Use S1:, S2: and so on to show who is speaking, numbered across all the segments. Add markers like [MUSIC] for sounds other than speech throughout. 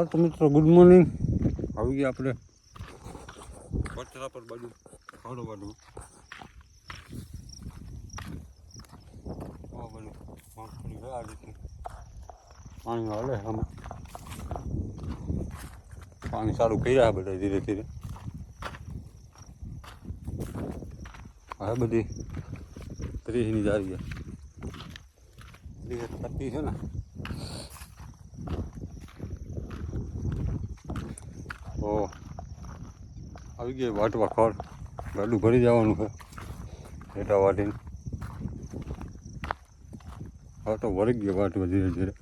S1: હા તો મિત્રો ગુડ મોર્નિંગ આવી ગયા આપણે. પચરા પર બાજુ ખાડો બાજુ આ બાજુ પાણી છે, આ રીતનું પાણી હાલે આમાં. પાણી સારું કર્યા બધા ધીરે ધીરે. આ બધી ત્રીસની જારી ત્રીસ પત્તી છે ને ઓ આવી ગઈ વાટવા ખડ ગાડું ભરી જવાનું છે હેઠા વાટીને. હા તો વળી ગયો વાટવા ધીરે ધીરે.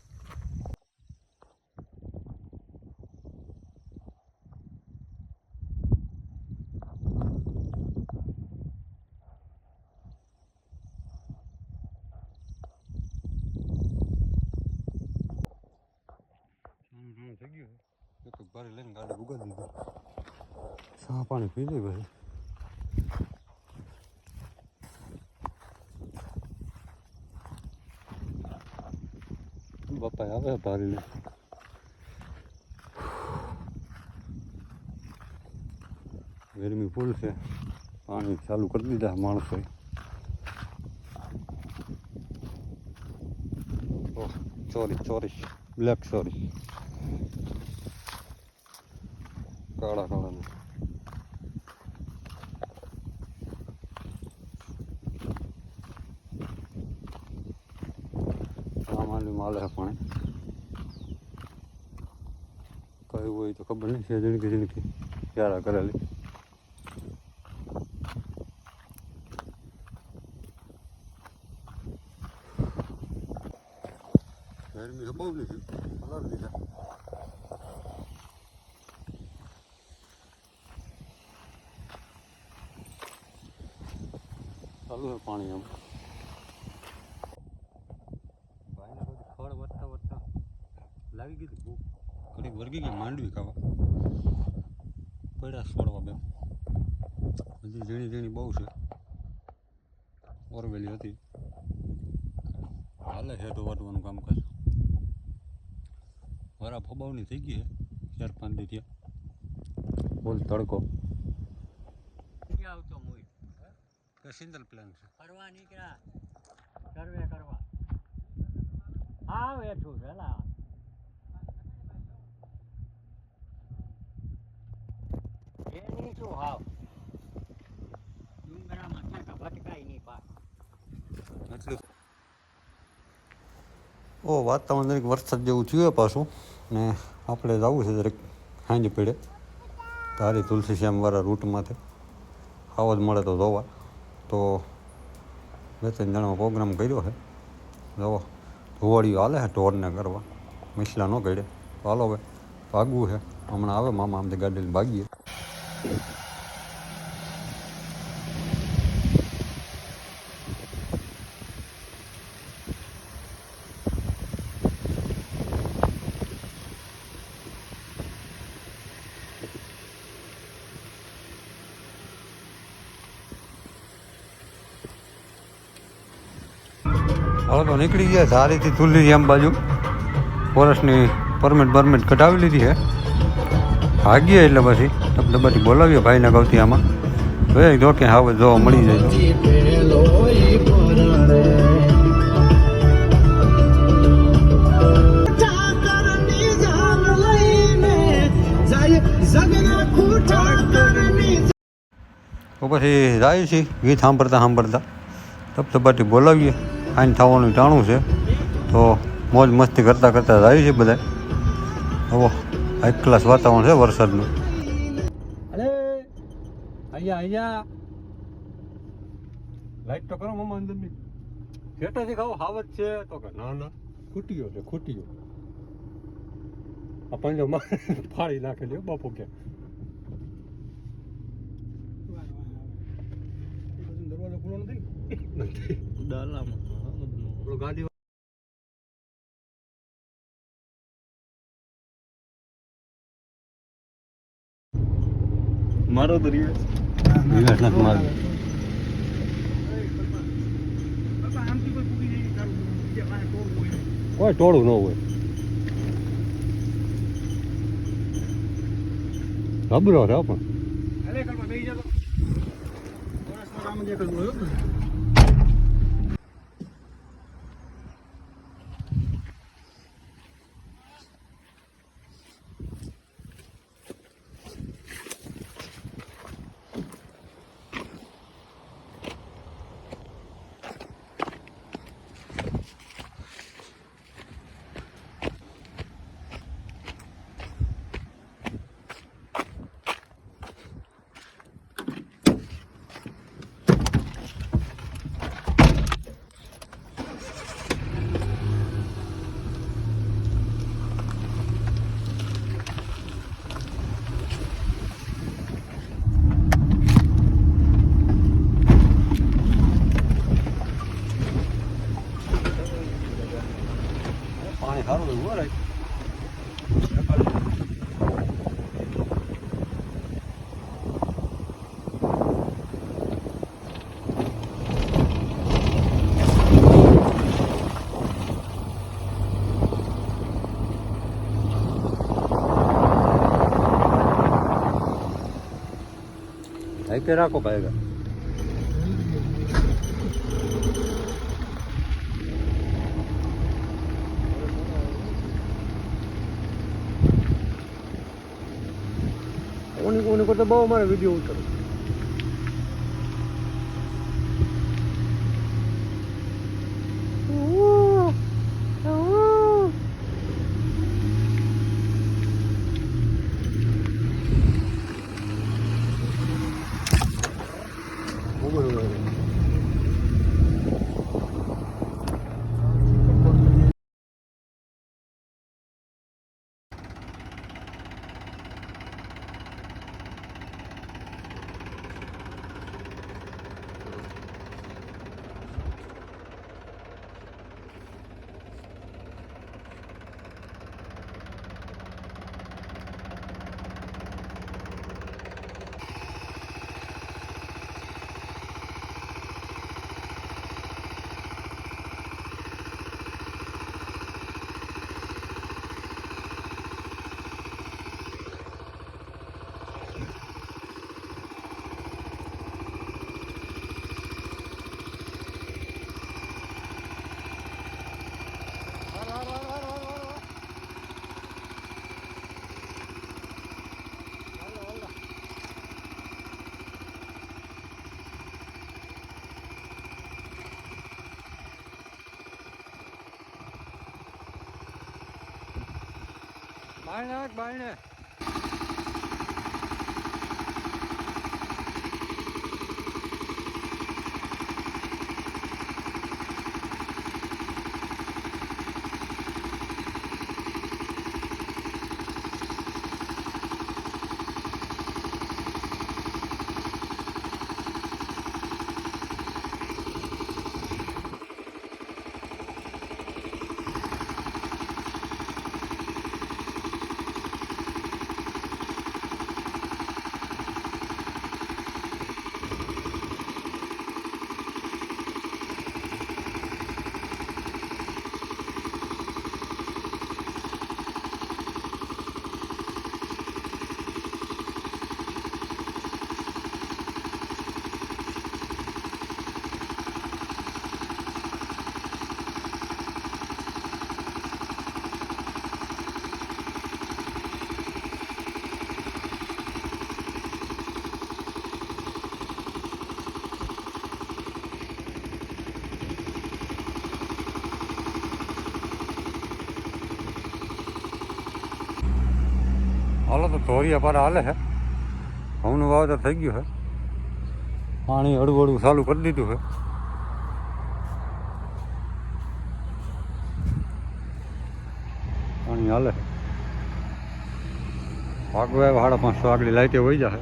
S1: થઈ ગયું. ભારે લઈને ગાડી ઉગાડી દીધી. ચા પાણી પી લે ભાઈ બાપા આવે ભારી લે ગરમી ફૂલ છે પાણી ચાલુ કરી દીધા માણસોએ ઓહ ચોરી ચોરી બ્લેક ચોરી કાળા કાળા સામાન્ય માલે કયું હોય તો ખબર નહીં છે જિંદગી જિંદગી ક્યારે કરેલી ગરમી બહુ નથી ચાલુ છે પાણી આમ ખડ વધતા વધતા લાગી ગઈ ભૂખ. ઘડીક વર્ગી ગઈ માંડવી ખાવા. પડ્યા છોડવા બે હજી ઝીણી ઝીણી બહુ છે. ઓરવેલી હતી. હાલે હેઠો વાટવાનું કામકાજ વરા ફબાવની થઈ ગઈ છે ચાર પાંચ દી થયા. બોલ તડકો. કે સિંગલ પ્લાન છે?
S2: ફરવા નીકળ્યા. સર્વે કરવા. હા બેઠું છે લા. એની શું હાવ? ડુંગરામાં ક્યાંક ભટકાય નહીં પા
S1: એટલું. ઓ વાતાવરણ દરેક વરસાદ જેવું થયું પાછું. ને આપણે જવું છે દરેક સાંજ પીડે. તારી તુલસી શ્યામવાળા રૂટમાંથી. આવો જ મળે તો જોવા. તો બે ત્રણ જણાનો પ્રોગ્રામ કર્યો છે. જોવો ધોવાળીઓ હાલે છે ઢોરને કરવા. મિસલા ન કરે તો હાલો હવે, ભાગવું છે. હમણાં આવે મામા આમથી ગાડી ભાગીએ. તો નીકળી ગયા સારીથી તુલી એમ બાજુ. ફોરેસ્ટની પરમિટ પરમિટ કઢાવી લીધી છે ભાગીએ એટલે પછી એટલે બોલાવીએ ભાઈને ગૌતી આમાં. જોઈએ જો કે હવે જોવા મળી જાય. પછી જાય છે, ગીત સાંભળતા સાંભળતા. ધબધબાટી બોલાવીએ. આઈને થવાનું ટાણું છે. તો મોજ મસ્તી કરતાં કરતાં જાય છે બધા. હવે એક ક્લાસ વાતાવરણ છે વરસાદનું.
S2: અરે અહીંયા અહીંયા.
S1: લાઈટ તો કરો મમ્મા અંદરની. ઘેટાથી ખાવ હાવત છે. તો કે ના ના. ખૂટીયો છે ખૂટીયો. આ પંજો [LAUGHS] ફાળી નાખેલી બાપુ કે. દરવાજો ખુલ્લો નથી? [LAUGHS] નથી.
S2: ડાલામાં
S1: ગાંધી
S2: મારો તો રિવેશ
S1: દિવસ નથી મારું કોઈ ટોળું ન હોય. ગભરો છે હો કે રાખો ભાઈ
S3: કોની કોની કરતા બહુ અમારે વીડિયો ઉતરો
S1: બાય નાખ હાલો તો ધોરિયા પારા હાલે છે ઘઉંનું વાવેતર થઈ ગયું છે પાણી હળવું હળવું ચાલુ કરી દીધું છે પાણી હાલે છે વાગવા સાડા પાંચસો આગળ લાઈટે વહી જશે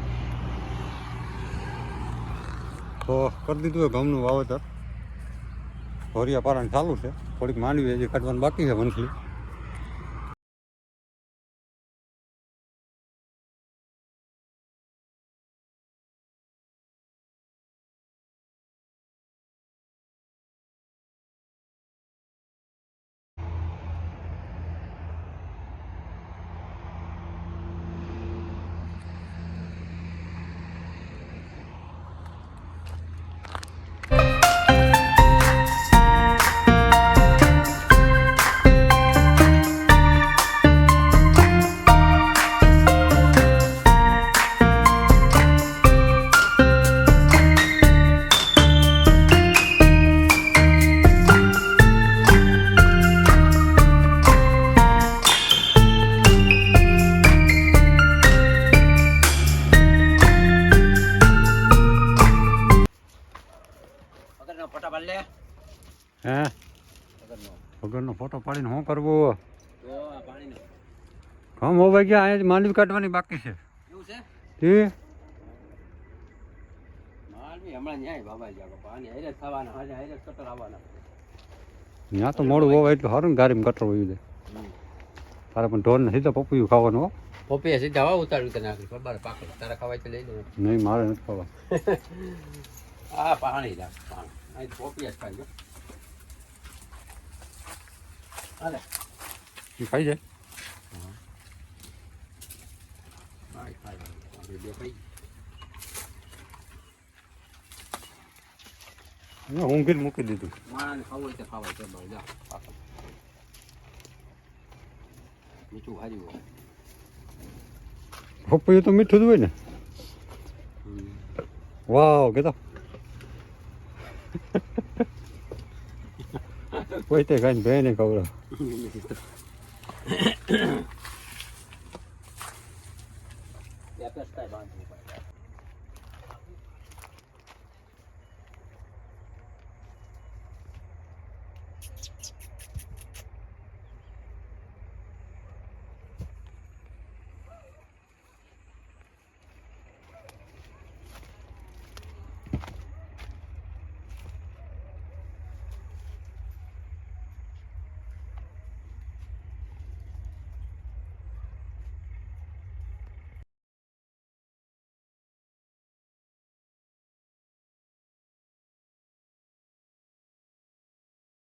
S1: તો કરી દીધું છે ઘઉંનું વાવેતર. ધોરિયા પારણ ચાલુ છે. થોડીક માંડવી હજી કાઢવાનું બાકી છે વંથલી. હે?
S2: વગરનો
S1: ફોટો પાડીને શું કરવું? હમ હોવા ગયા અહીંયા માંડવી કાઢવાની બાકી છે.
S2: એવું છે?
S1: તે ત્યાં તો મોડું હોવા એટલું સારું ગાડીમાં કટર હોય દે તારે પણ ઢોરને સીધા પપૈયું ખાવાનું
S2: પપૈયા સીધા હવા ઉતાર્યું તને નાખી ખબર? પાકડ તારા ખવાય તો લઈ લઉં
S1: નહીં મારે નથી ખાવા [LAUGHS]
S2: આ પાણી રાખ પાણી. અહીં પોપીએ જ ખાઈ
S1: ખાઈ જાય? ઊંઘીને મૂકી દીધું. પપૈયું તો મીઠું જ હોય ને. વાવ કેતો કોઈ તે ખાઈને ભાઈને ખવડાવ